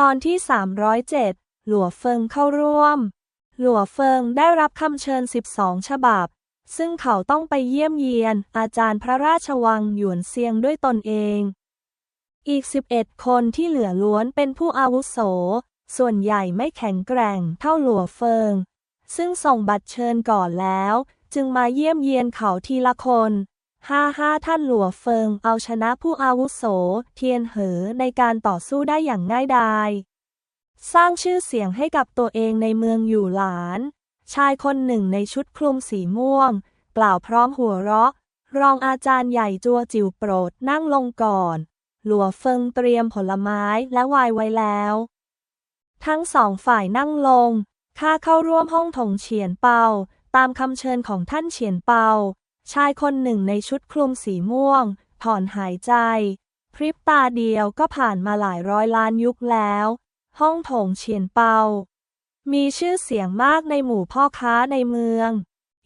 ตอนที่ 307 หลัวเฟิงเข้าร่วม หลัวเฟิงได้รับคำเชิญ 12 ฉบับ ซึ่งเขาต้องไปเยี่ยมเยียน อาจารย์พระราชวังหยวนเซียงด้วยตนเอง อีก 11 คนที่เหลือล้วนเป็นผู้อาวุโส ส่วนใหญ่ไม่แข็งแกร่งเท่าหลัวเฟิง ซึ่งส่งบัตรเชิญก่อนแล้ว จึงมาเยี่ยมเยียนเขาทีละคน ห้าห้าท่านหลัวเฟิงเอาชนะผู้อาวุโส เทียนเหอในการต่อสู้ได้อย่างง่ายดาย สร้างชื่อเสียงให้กับตัวเองในเมืองอยู่หลาน ชายคนหนึ่งในชุดคลุมสีม่วง กล่าวพร้อมหัวเราะ รองอาจารย์ใหญ่จัวจิ๋วโปรดนั่งลงก่อน หลัวเฟิงเตรียมผลไม้และไวน์ไว้แล้ว ทั้งสองฝ่ายนั่งลงข้าเข้าร่วมห้องถงเฉียนเปาตามคำเชิญของท่านเฉียนเปา ชายคนหนึ่งในชุดคลุมสีม่วง ถอนหายใจ พริบตาเดียวก็ผ่านมาหลายร้อยล้านยุคแล้ว ห้องโถงเฉียนเปา มีชื่อเสียงมากในหมู่พ่อค้าในเมือง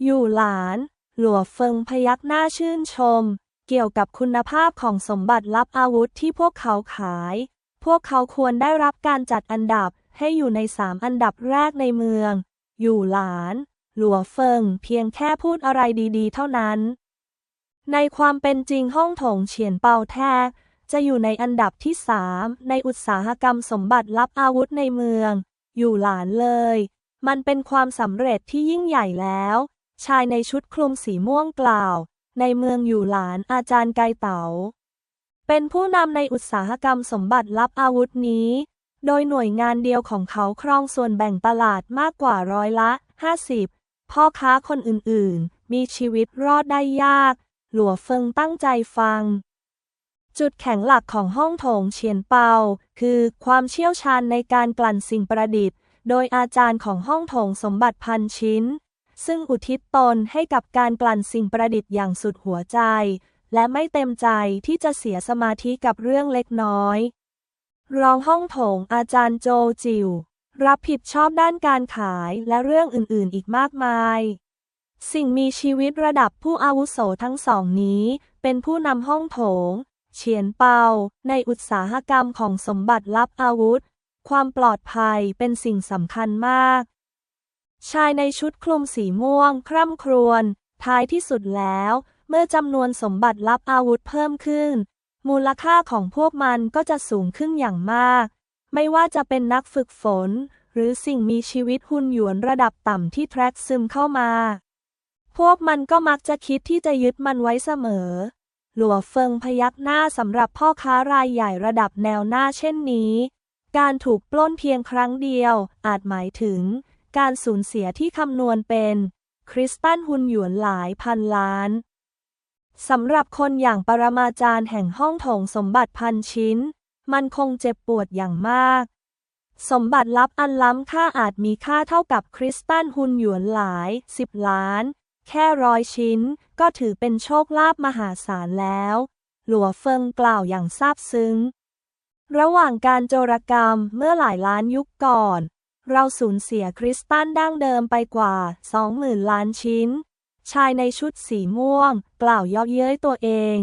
อยู่หลาน หลัวเฟิงพยักหน้าชื่นชม เกี่ยวกับคุณภาพของสมบัติลับอาวุธที่พวกเขาขาย พวกเขาควรได้รับการจัดอันดับให้อยู่ในสามอันดับแรกในเมือง อยู่หลาน หลัวเฟิงเพียงแค่พูดอะไรดีๆ เท่านั้น ในความเป็นจริงห้องโถงเฉียนเปาแท้จะอยู่ในอันดับที่สามในอุตสาหกรรมสมบัติลับอาวุธในเมือง อยู่หลานเลย มันเป็นความสำเร็จที่ยิ่งใหญ่แล้ว ชายในชุดคลุมสีม่วงกล่าว ในเมืองอยู่หลานอาจารย์ไกเต๋าเป็นผู้นำในอุตสาหกรรมสมบัติลับอาวุธนี้ โดยหน่วยงานเดียวของเขาครองส่วนแบ่งตลาดมากกว่าร้อยละ 50 พ่อค้าคนอื่นๆ มีชีวิตรอดได้ยาก หลัวเฟิงตั้งใจฟัง จุดแข็งหลักของห้องโถงเฉียนเปา คือความเชี่ยวชาญในการกลั่นสิ่งประดิษฐ์ โดยอาจารย์ของห้องโถงสมบัติพันชิ้น ซึ่งอุทิศตนให้กับการกลั่นสิ่งประดิษฐ์อย่างสุดหัวใจ และไม่เต็มใจที่จะเสียสมาธิกับเรื่องเล็กน้อย รองห้องโถงอาจารย์โจจิว รับผิดชอบด้านการขายและเรื่องอื่นๆ อีกมากมาย สิ่งมีชีวิตระดับผู้อาวุโสทั้งสองนี้ เป็นผู้นำห้องโถง เฉียนเปา ในอุตสาหกรรมของสมบัติลับอาวุธ ความปลอดภัยเป็นสิ่งสำคัญมาก ชายในชุดคลุมสีม่วง คร่ำครวญท้ายที่สุดแล้ว เมื่อจำนวนสมบัติลับอาวุธเพิ่มขึ้น มูลค่าของพวกมันก็จะสูงขึ้นอย่างมาก ไม่ว่าจะเป็นนักฝึกฝน หรือสิ่งมีชีวิตหุ่นหยวนระดับต่ำที่แทรกซึมเข้ามา พวกมันก็มักจะคิดที่จะยึดมันไว้เสมอ หลัวเฟิงพยักหน้าสำหรับพ่อค้ารายใหญ่ระดับแนวหน้าเช่นนี้ การถูกปล้นเพียงครั้งเดียว อาจหมายถึง การสูญเสียที่คำนวณเป็น คริสตัลหุ่นหยวนหลายพันล้านสำหรับคนอย่างปรมาจารย์แห่งห้องโถงสมบัติพันชิ้น มันคงเจ็บปวดอย่างมาก สมบัติลับอันล้ำค่าอาจมีค่าเท่ากับคริสตัลหุ่นหยวนหลายสิบล้าน แค่ร้อยชิ้นก็ถือเป็นโชคลาภมหาศาลแล้ว หลัวเฟิงกล่าวอย่างซาบซึ้ง ระหว่างการโจรกรรมเมื่อหลายล้านยุคก่อน เราสูญเสียคริสตัลดั้งเดิมไปกว่า20,000ล้านชิ้น ชายในชุดสีม่วง กล่าวเย่อเย้ยตัวเอง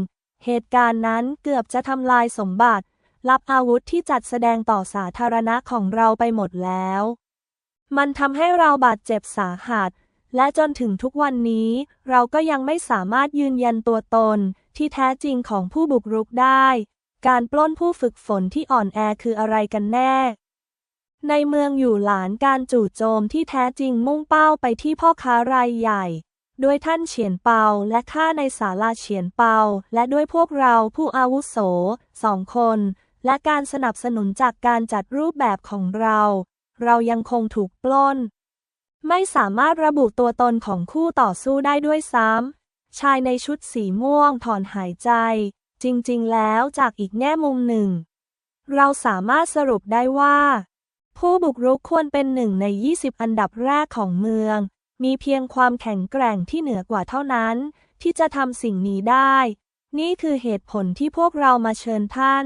เหตุการณ์นั้นเกือบจะทำลายสมบัติ รับอาวุธที่จัดแสดงต่อสาธารณะของเราไปหมดแล้ว มันทำให้เราบาดเจ็บสาหัส และจนถึงทุกวันนี้ เราก็ยังไม่สามารถยืนยันตัวตนที่แท้จริงของผู้บุกรุกได้ การปล้นผู้ฝึกฝนที่อ่อนแอคืออะไรกันแน่ ในเมืองอยู่หลานการจู่โจมที่แท้จริงมุ่งเป้าไปที่พ่อค้ารายใหญ่ด้วยท่านเฉียนเปาและข้าในศาลาเฉียนเปา และด้วยพวกเราผู้อาวุโสสองคน และการสนับสนุนจากการจัดรูปแบบของเรา เรายังคงถูกปล้น ไม่สามารถระบุตัวตนของคู่ต่อสู้ได้ด้วยซ้ำ ชายในชุดสีม่วงถอนหายใจ จริงๆ แล้วจากอีกแง่มุมหนึ่ง เราสามารถสรุปได้ว่า ผู้บุกรุกควรเป็นหนึ่งใน 20 อันดับแรกของเมือง มีเพียงความแข็งแกร่งที่เหนือกว่าเท่านั้น ที่จะทำสิ่งนี้ได้ นี่คือเหตุผลที่พวกเรามาเชิญท่าน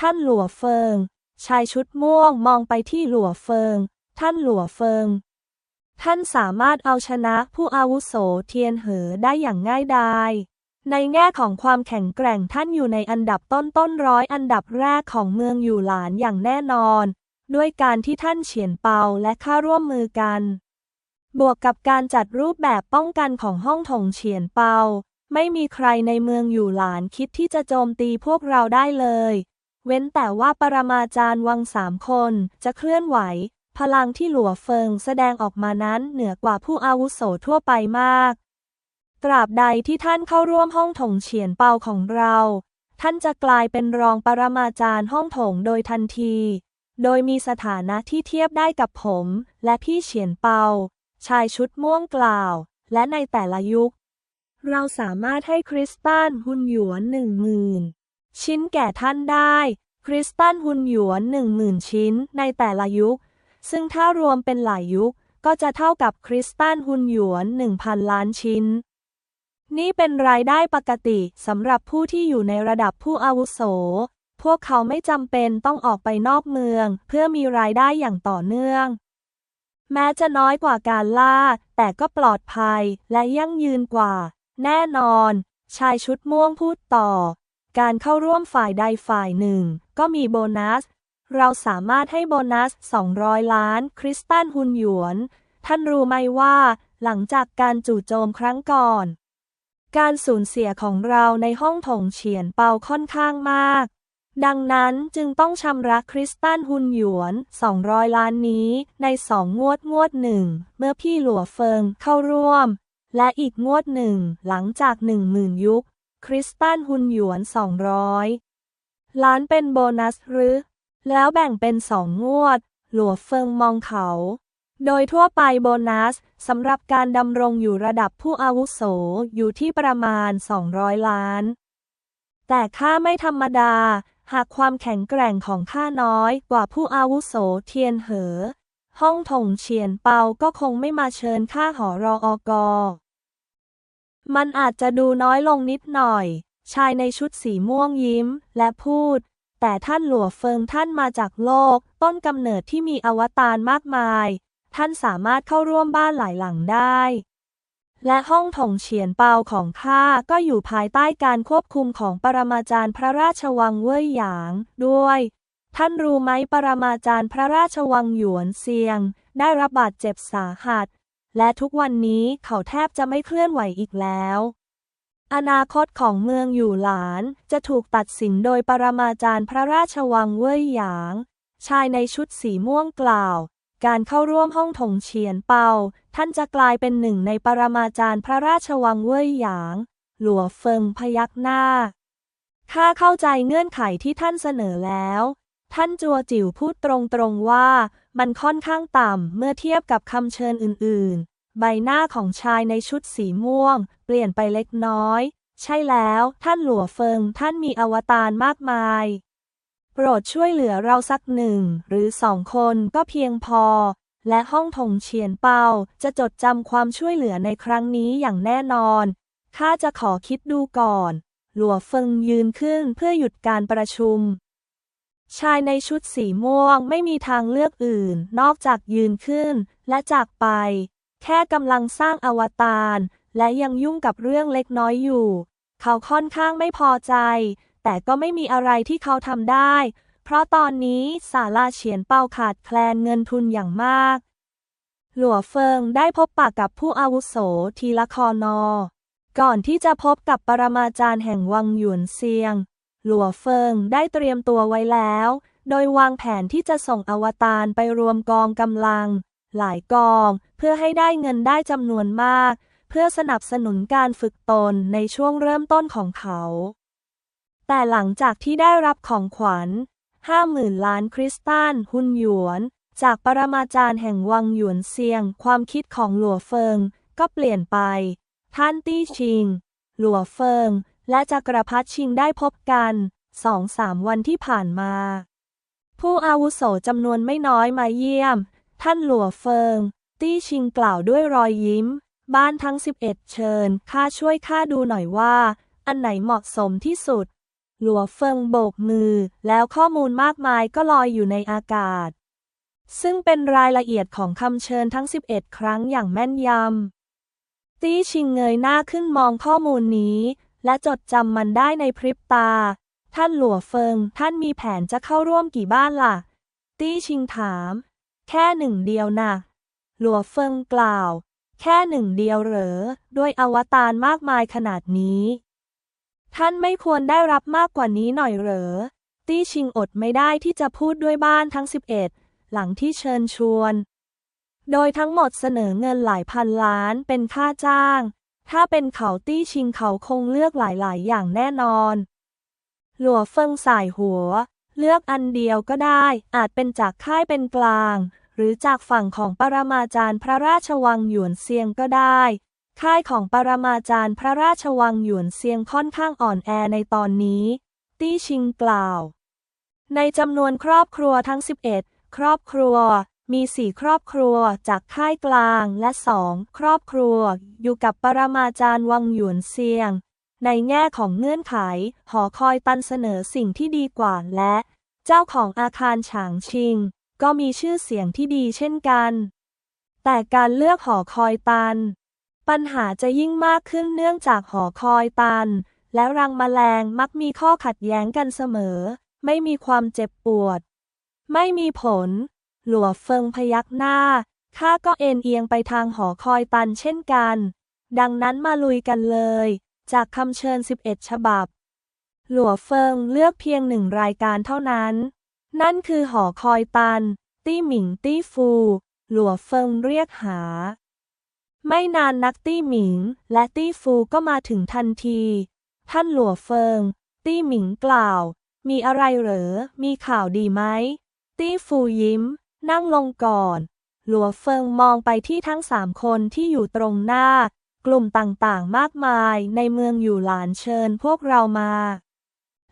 ท่านหลัวเฟิง ชายชุดม่วงมองไปที่หลัวเฟิง ท่านหลัวเฟิง ท่านสามารถเอาชนะผู้อาวุโสเทียนเหอได้อย่างง่ายดายในแง่ของความแข็งแกร่งท่านอยู่ในอันดับต้นต้นร้อยอันดับแรกของเมืองอยู่หลานอย่างแน่นอน ด้วยการที่ท่านเฉียนเปาและข้าร่วมมือกัน บวกกับการจัดรูปแบบป้องกันของห้องถงเฉียนเปา ไม่มีใครในเมืองอยู่หลานคิดที่จะโจมตีพวกเราได้เลย เว้นแต่ว่าปรมาจารย์วังสามคนจะเคลื่อนไหว พลังที่หลัวเฟิงแสดงออกมานั้นเหนือกว่าผู้อาวุโสทั่วไปมาก ตราบใดที่ท่านเข้าร่วมห้องถงเฉียนเปาของเรา ท่านจะกลายเป็นรองปรมาจารย์ห้องถงโดยทันที โดยมีสถานะที่เทียบได้กับผม และพี่เฉียนเปา ชายชุดม่วงกล่าว และในแต่ละยุค เราสามารถให้คริสตัลหุนหยวนหนึ่งหมื่น ชิ้นแก่ท่านได้ คริสตัลหุนหยวนหนึ่งหมื่นชิ้นในแต่ละยุค ซึ่งถ้ารวมเป็นหลายยุคก็จะเท่ากับคริสตัลหุนหยวนหนึ่งพันล้านชิ้น นี่เป็นรายได้ปกติสำหรับผู้ที่อยู่ในระดับผู้อาวุโส พวกเขาไม่จำเป็นต้องออกไปนอกเมือง เพื่อมีรายได้อย่างต่อเนื่อง แม้จะน้อยกว่าการล่า แต่ก็ปลอดภัยและยั่งยืนกว่า แน่นอน ชายชุดม่วงพูดต่อ การเข้าร่วมฝ่ายใดฝ่ายหนึ่ง ก็มีโบนัส เราสามารถให้โบนัส 200 ล้าน คริสตัลฮุนหยวน ท่านรู้ไหมว่า หลังจากการจู่โจมครั้งก่อน การสูญเสียของเราในห้องถงเฉียนเปาค่อนข้างมาก ดังนั้นจึงต้องชำระคริสตัลฮุนหยวน 200 ล้านนี้ในสองงวดงวดหนึ่ง เมื่อพี่หลัวเฟิงเข้าร่วม และอีกงวดหนึ่งหลังจากหนึ่งหมื่นยุค คริสตัลฮุนหยวน 200 ล้านเป็นโบนัสหรือ แล้วแบ่งเป็นสองงวด หลัวเฟิงมองเขา โดยทั่วไปโบนัสสำหรับการดำรงอยู่ระดับผู้อาวุโสอยู่ที่ประมาณ 200 ล้าน แต่ค่าไม่ธรรมดา หากความแข็งแกร่งของข้าน้อยกว่าผู้อาวุโสเทียนเหอ ห้องถงเฉียนเปาก็คงไม่มาเชิญข้าหอรออกอ มันอาจจะดูน้อยลงนิดหน่อย ชายในชุดสีม่วงยิ้ม และพูด แต่ท่านหลัวเฟิงท่านมาจากโลก ต้นกำเนิดที่มีอวตารมากมาย ท่านสามารถเข้าร่วมบ้านหลายหลังได้ และห้องถงเฉียนเปาของข้าก็อยู่ภายใต้การควบคุมของปรมาจารย์พระราชวังเว่ยหยาง ด้วย ท่านรู้ไหมปรมาจารย์พระราชวังหยวนเซียง ได้รับบาดเจ็บสาหัส และทุกวันนี้เขาแทบจะไม่เคลื่อนไหวอีกแล้ว อนาคตของเมืองอยู่หลานจะถูกตัดสินโดยปรมาจารย์พระราชวังเว่ยหยาง ชายในชุดสีม่วงกล่าว การเข้าร่วมห้องถงเฉียนเปา ท่านจะกลายเป็นหนึ่งในปรมาจารย์พระราชวังเว่ยหยาง หลัวเฟิงพยักหน้าข้าเข้าใจเงื่อนไขที่ท่านเสนอแล้ว ท่านจัวจิ๋วพูดตรงๆว่า มันค่อนข้างต่ำเมื่อเทียบกับคำเชิญอื่นๆ ใบหน้าของชายในชุดสีม่วง เปลี่ยนไปเล็กน้อย ใช่แล้วท่านหลัวเฟิงท่านมีอวตารมากมาย โปรดช่วยเหลือเราสักหนึ่งหรือสองคนก็เพียงพอ และห้องถงเฉียนเปาจะจดจำความช่วยเหลือในครั้งนี้อย่างแน่นอนข้าจะขอคิดดูก่อน หลัวเฟิงยืนขึ้นเพื่อหยุดการประชุม ชายในชุดสีม่วงไม่มีทางเลือกอื่น นอกจากยืนขึ้น และจากไป แค่กำลังสร้างอวตาร และยังยุ่งกับเรื่องเล็กน้อยอยู่ เขาค่อนข้างไม่พอใจ แต่ก็ไม่มีอะไรที่เขาทำได้ เพราะตอนนี้ศาลาเฉียนเป่าขาดแคลนเงินทุนอย่างมาก หลัวเฟิงได้พบปากกับผู้อาวุโสทีละคอนอ ก่อนที่จะพบกับปรมาจารย์แห่งวังหยวนเซียง หลัวเฟิงได้เตรียมตัวไว้แล้ว โดยวางแผนที่จะส่งอวตารไปรวมกองกำลัง หลายกอง เพื่อให้ได้เงินได้จำนวนมาก เพื่อสนับสนุนการฝึกตนในช่วงเริ่มต้นของเขา แต่หลังจากที่ได้รับของขวัญห้าหมื่นล้านคริสตัลหุนหยวน จากปรมาจารย์แห่งวังหยวนเซียง ความคิดของหลัวเฟิงก็เปลี่ยนไป ท่านตี้ชิง หลัวเฟิง และจักรพรรดิชิงได้พบกันสองสามวันที่ผ่านมา ผู้อาวุโสจำนวนไม่น้อยมาเยี่ยม ท่านหลัวเฟิง ตี้ชิงกล่าวด้วยรอยยิ้ม บ้านทั้ง 11 เชิญข้าช่วยข้าดูหน่อยว่า อันไหนเหมาะสมที่สุด หลัวเฟิงโบกมือ แล้วข้อมูลมากมายก็ลอยอยู่ในอากาศ ซึ่งเป็นรายละเอียดของคำเชิญทั้ง 11 ครั้งอย่างแม่นยำ ตี้ชิงเงยหน้าขึ้นมองข้อมูลนี้ และจดจำมันได้ในพริบตา ท่านหลัวเฟิง ท่านมีแผนจะเข้าร่วมกี่บ้านล่ะ ตี้ชิงถาม แค่หนึ่งเดียวนะหลัวเฟิงกล่าว แค่หนึ่งเดียวเหรอ ด้วยอวตารมากมายขนาดนี้ ท่านไม่ควรได้รับมากกว่านี้หน่อยเหรอ ตี้ชิงอดไม่ได้ที่จะพูดด้วยบ้านทั้ง 11 หลังที่เชิญชวน โดยทั้งหมดเสนอเงินหลายพันล้านเป็นค่าจ้าง ถ้าเป็นเขาตี้ชิงเขาคงเลือกหลาย ๆ อย่างแน่นอน หลัวเฟิงสายหัว เลือกอันเดียวก็ได้ อาจเป็นจากค่ายเป็นกลาง หรือจากฝั่งของปรมาจารย์พระราชวังหยวนเซียงก็ได้ ค่ายของปรมาจารย์พระราชวังหยวนเซียงค่อนข้างอ่อนแอในตอนนี้ ตี้ชิงกล่าว ในจำนวนครอบครัวทั้ง 11 ครอบครัว มีสี่ครอบครัวจากค่ายกลางและสองครอบครัว อยู่กับปรมาจารย์วังหยวนเซียง ในแง่ของเงื่อนไข หอคอยตันเสนอสิ่งที่ดีกว่าและ เจ้าของอาคารฉางชิง ก็มีชื่อเสียงที่ดีเช่นกัน แต่การเลือกหอคอยตัน ปัญหาจะยิ่งมากขึ้นเนื่องจากหอคอยตัน และรังแมลงมักมีข้อขัดแย้งกันเสมอ ไม่มีความเจ็บปวด ไม่มีผล หลัวเฟิงพยักหน้า ข้าก็เอ็นเอียงไปทางหอคอยตันเช่นกัน ดังนั้นมาลุยกันเลย จากคำเชิญ 11 ฉบับ หลัวเฟิงเลือกเพียงหนึ่งรายการเท่านั้น นั่นคือหอคอยตัน ตี้หมิงตี้ฟู หลัวเฟิงเรียกหา ไม่นานนักตี้หมิง และตี้ฟูก็มาถึงทันที ท่านหลัวเฟิง ตี้หมิงกล่าว มีอะไรเหรอ มีข่าวดีไหม ตี้ฟูยิ้ม นั่งลงก่อน หลัวเฟิงมองไปที่ทั้งสามคนที่อยู่ตรงหน้า กลุ่มต่างๆ มากมายในเมืองอยู่หลานเชิญพวกเรามา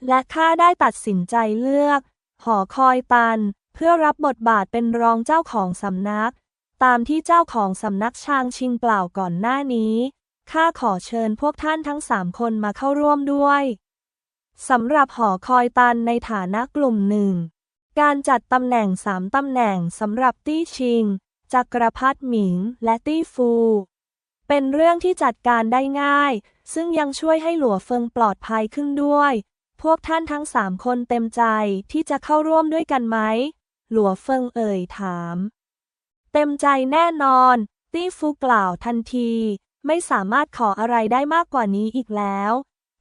และข้าได้ตัดสินใจเลือก หอคอยตัน เพื่อรับบทบาทเป็นรองเจ้าของสำนัก ตามที่เจ้าของสำนักชางชิงกล่าก่อนหน้านี้ข้าขอเชิญพวกท่านทั้งสามคนมาเข้าร่วมด้วยสำหรับหอคอยตันในฐานะกลุ่มหนึ่ง การจัดตำแหน่งสามตำแหน่งสำหรับตี้ชิง จักรพัฒหมิง และตี้ฟู เป็นเรื่องที่จัดการได้ง่าย ซึ่งยังช่วยให้หลัวเฟิงปลอดภัยขึ้นด้วย พวกท่านทั้งสามคนเต็มใจที่จะเข้าร่วมด้วยกันไหม หลัวเฟิงเอ่ยถาม เต็มใจแน่นอน ตี้ฟูกล่าวทันที ไม่สามารถขออะไรได้มากกว่านี้อีกแล้ว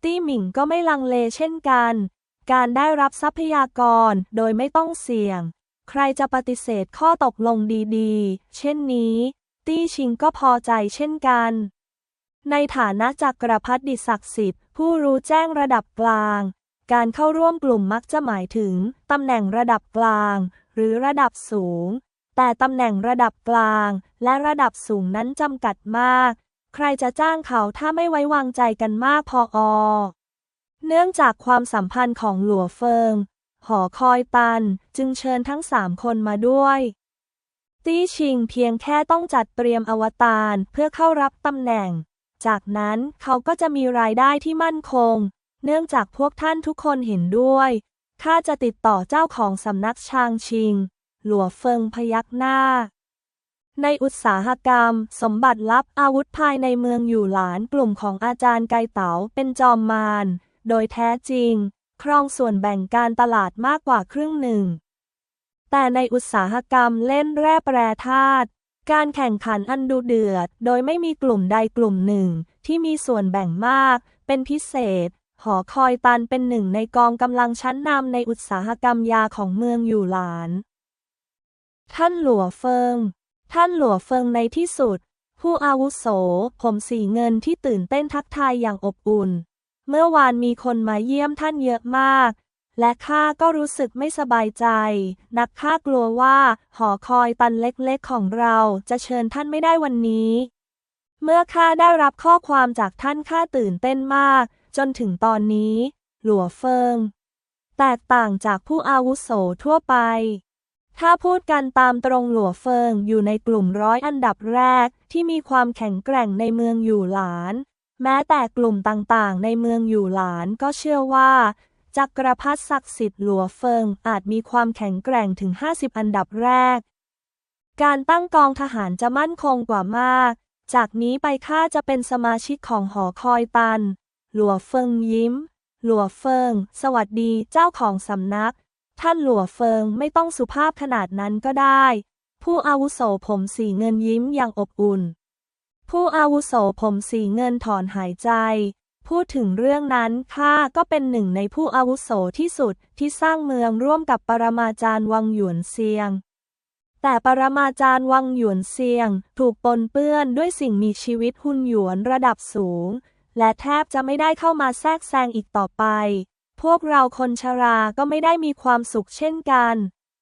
ตี้หมิงก็ไม่ลังเลเช่นกัน การได้รับทรัพยากรโดยไม่ต้องเสี่ยง ใครจะปฏิเสธข้อตกลงดีๆ เช่นนี้ ตี้ชิงก็พอใจเช่นกัน ในฐานะจักรพรรดิศักดิ์สิทธิ์ ผู้รู้แจ้งระดับกลาง การเข้าร่วมกลุ่มมักจะหมายถึงตำแหน่งระดับกลาง หรือระดับสูง แต่ตำแหน่งระดับกลาง และระดับสูงนั้นจำกัดมาก ใครจะจ้างเขาถ้าไม่ไว้วางใจกันมากพออ เนื่องจากความสัมพันธ์ของหลัวเฟิง หอคอยตันจึงเชิญทั้งสามคนมาด้วย ตี้ชิงเพียงแค่ต้องจัดเตรียมอวตารเพื่อเข้ารับตำแหน่ง จากนั้นเขาก็จะมีรายได้ที่มั่นคง เนื่องจากพวกท่านทุกคนเห็นด้วย ข้าจะติดต่อเจ้าของสำนักชางชิง หลัวเฟิงพยักหน้า ในอุตสาหกรรม สมบัติลับอาวุธภายในเมืองอยู่หลานกลุ่มของอาจารย์ไกเต๋าเป็นจอมมาร โดยแท้จริง ครองส่วนแบ่งการตลาดมากกว่าครึ่งหนึ่ง แต่ในอุตสาหกรรมเล่นแร่แปรธาตุการแข่งขันอันดุเดือด โดยไม่มีกลุ่มใดกลุ่มหนึ่ง ที่มีส่วนแบ่งมาก เป็นพิเศษ หอคอยตันเป็นหนึ่งในกองกำลังชั้นนำในอุตสาหกรรมยาของเมืองอยู่หลาน ท่านหลัวเฟิง ท่านหลัวเฟิงในที่สุด ผู้อาวุโส ผมสีเงินที่ตื่นเต้นทักทายอย่างอบอุ่น เมื่อวานมีคนมาเยี่ยมท่านเยอะมาก และข้าก็รู้สึกไม่สบายใจ นักข้ากลัวว่า หอคอยตันเล็กๆของเราจะเชิญท่านไม่ได้วันนี้ เมื่อข้าได้รับข้อความจากท่านข้าตื่นเต้นมาก จนถึงตอนนี้ หลัวเฟิง แตกต่างจากผู้อาวุโสทั่วไป ถ้าพูดกันตามตรงหลัวเฟิงอยู่ในกลุ่มร้อยอันดับแรกที่มีความแข็งแกร่งในเมืองอยู่หลาน แม้แต่กลุ่มต่างๆ ในเมืองอยู่หลานก็เชื่อว่าจักรพรรดิศักดิ์สิทธิ์หลัวเฟิงอาจมีความแข็งแกร่งถึง 50 อันดับแรก การตั้งกองทหารจะมั่นคงกว่ามาก จากนี้ไปข้าจะเป็นสมาชิกของหอคอยตัน หลัวเฟิงยิ้ม หลัวเฟิง สวัสดีเจ้าของสำนัก ท่านหลัวเฟิงไม่ต้องสุภาพขนาดนั้นก็ได้ ผู้อาวุโสผมสีเงินยิ้มอย่างอบอุ่น ผู้อาวุโสผมสีเงินถอนหายใจ พูดถึงเรื่องนั้นข้าก็เป็นหนึ่งในผู้อาวุโสที่สุดที่สร้างเมืองร่วมกับปรมาจารย์วังหยวนเซียง แต่ปรมาจารย์วังหยวนเซียง ถูกปนเปื้อนด้วยสิ่งมีชีวิตหุ่นหยวนระดับสูง และแทบจะไม่ได้เข้ามาแทรกแซงอีกต่อไป พวกเราคนชราก็ไม่ได้มีความสุขเช่นกัน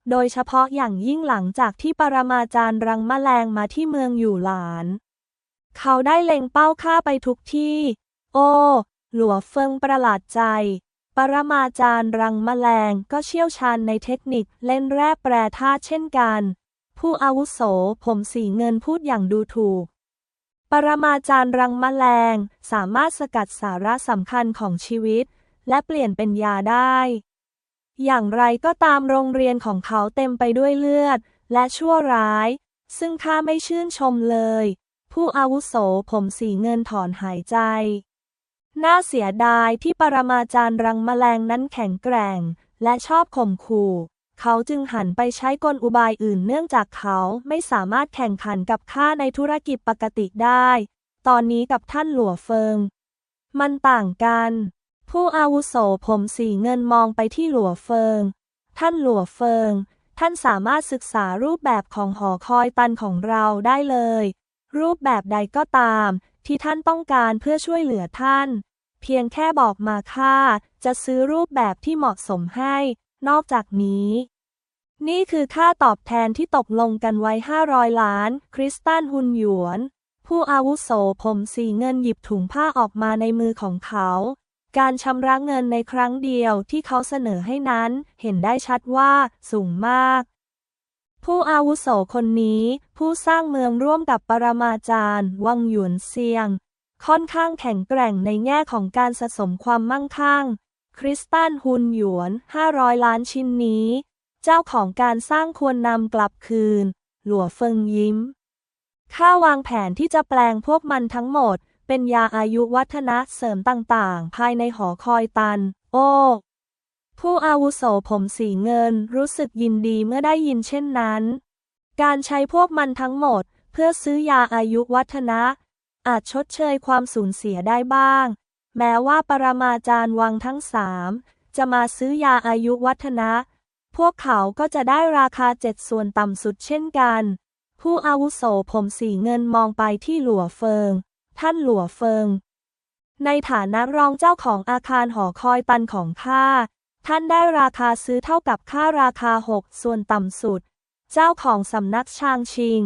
โดยเฉพาะอย่างยิ่งหลังจากที่ปรมาจารย์รังแมลงมาที่เมืองอยู่หลาน เขาได้เล็งเป้าฆ่าไปทุกที่ โอ้ หลัวเฟิงประหลาดใจ ปรมาจารย์รังแมลงก็เชี่ยวชาญในเทคนิคเล่นแร่แปรธาตุเช่นกัน ผู้อาวุโสผมสีเงินพูดอย่างดูถูก ปรมาจารย์รังแมลงสามารถสกัดสาระสำคัญของชีวิต และเปลี่ยนเป็นยาได้ อย่างไรก็ตามโรงเรียนของเขาเต็มไปด้วยเลือด และชั่วร้าย ซึ่งข้าไม่ชื่นชมเลย ผู้อาวุโสผมสีเงินถอนหายใจ น่าเสียดายที่ปรมาจารย์รังแมลงนั้นแข็งแกร่ง และชอบข่มขู่เขาจึงหันไปใช้กลอุบายอื่นเนื่องจากเขาไม่สามารถแข่งขันกับข้าในธุรกิจปกติได้ ตอนนี้กับท่านหลัวเฟิง มันต่างกัน ผู้อาวุโสผมสีเงินมองไปที่หลัวเฟิง ท่านหลัวเฟิง ท่านสามารถศึกษารูปแบบของหอคอยตันของเราได้เลย รูปแบบใดก็ตาม ที่ท่านต้องการเพื่อช่วยเหลือท่าน เพียงแค่บอกมาค่าจะซื้อรูปแบบที่เหมาะสมให้ นอกจากนี้ นี่คือค่าตอบแทนที่ตกลงกันไว้ 500 ล้าน คริสตันฮุนหยวน ผู้อาวุโสผมสีเงินหยิบถุงผ้าออกมาในมือของเขา การชำระเงินในครั้งเดียวที่เขาเสนอให้นั้น เห็นได้ชัดว่าสูงมาก ผู้อาวุโสคนนี้ ผู้สร้างเมืองร่วมกับปรมาจารย์ วังหยวนเซียง ค่อนข้างแข็งแกร่งในแง่ของการสะสมความมั่งคั่ง คริสตันฮุนหยวน 500 ล้านชิ้นนี้ เจ้าของการสร้างควรนำกลับคืน หลัวเฟิงยิ้ม ข้าวางแผนที่จะแปลงพวกมันทั้งหมด เป็นยาอายุวัฒนะเสริมต่างๆ ภายในหอคอยตัน โอ้ ผู้อาวุโสผมสีเงินรู้สึกยินดีเมื่อได้ยินเช่นนั้น การใช้พวกมันทั้งหมด เพื่อซื้อยาอายุวัฒนะ อาจชดเชยความสูญเสียได้บ้าง แม้ว่าปรมาจารย์วังทั้งสามจะมาซื้อยาอายุวัฒนะ พวกเขาก็จะได้ราคาเจ็ดส่วนต่ำสุดเช่นกัน ผู้อาวุโสผมสีเงินมองไปที่หลัวเฟิง ท่านหลัวเฟิง ในฐานะรองเจ้าของอาคารหอคอยตันของข้า ท่านได้ราคาซื้อเท่ากับค่าราคาหกส่วนต่ำสุด เจ้าของสำนักชางชิง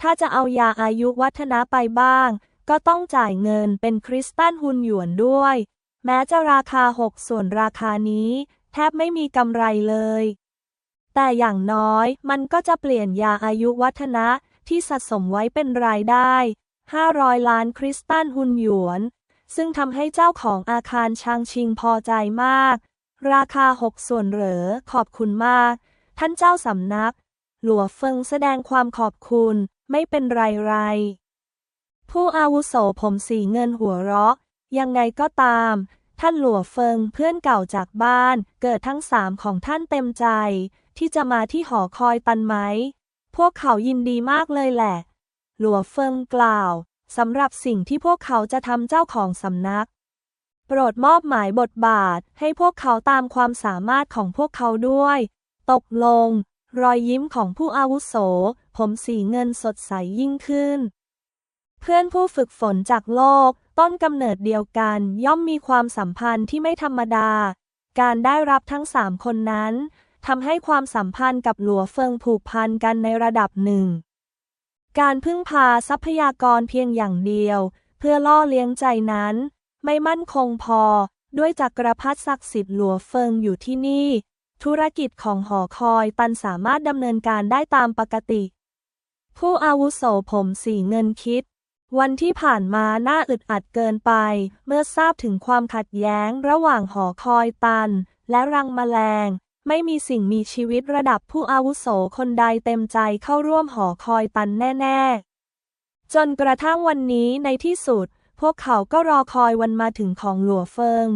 ถ้าจะเอายาอายุวัฒนะไปบ้าง ก็ต้องจ่ายเงินเป็นคริสตัลฮุนหยวนด้วย แม้จะราคาหกส่วนราคานี้ แทบไม่มีกำไรเลย แต่อย่างน้อยมันก็จะเปลี่ยนยาอายุวัฒนะที่สะสมไว้เป็นรายได้ 500 ล้านคริสตัลฮุนหยวน ซึ่งทำให้เจ้าของอาคารชางชิงพอใจมาก ราคาหกส่วนเหรอขอบคุณมาก ท่านเจ้าสำนัก หลัวเฟิงแสดงความขอบคุณไม่เป็นไรไร ผู้อาวุโสผมสีเงินหัวเราะ ยังไงก็ตาม ท่านหลัวเฟิงเพื่อนเก่าจากบ้าน เกิดทั้งสามของท่านเต็มใจ ที่จะมาที่หอคอยตันไหม พวกเขายินดีมากเลยแหละ หลัวเฟิงกล่าวสำหรับสิ่งที่พวกเขาจะทำเจ้าของสำนัก โปรดมอบหมายบทบาทให้พวกเขาตามความสามารถของพวกเขาด้วย ตกลง รอยยิ้มของผู้อาวุโส ผมสีเงินสดใสยิ่งขึ้น เพื่อนผู้ฝึกฝนจากโลก ต้นกำเนิดเดียวกัน ย่อมมีความสัมพันธ์ที่ไม่ธรรมดา การได้รับทั้งสามคนนั้นทำให้ความสัมพันธ์กับหลัวเฟิงผูกพันกันในระดับหนึ่ง การพึ่งพาทรัพยากรเพียงอย่างเดียว เพื่อล่อเลี้ยงใจนั้น ไม่มั่นคงพอ ด้วยจักรพรรดิศักดิ์สิทธิ์หลัวเฟิงอยู่ที่นี่ ธุรกิจของหอคอยตันสามารถดำเนินการได้ตามปกติ ผู้อาวุโสผมสีเงินคิด วันที่ผ่านมาน่าอึดอัดเกินไป เมื่อทราบถึงความขัดแย้งระหว่างหอคอยตัน และรังแมลง ไม่มีสิ่งมีชีวิตระดับผู้อาวุโสคนใดเต็มใจเข้าร่วมหอคอยตันแน่ ๆ จนกระทั่งวันนี้ในที่สุด พวกเขาก็รอคอยวันมาถึงของหลัวเฟิง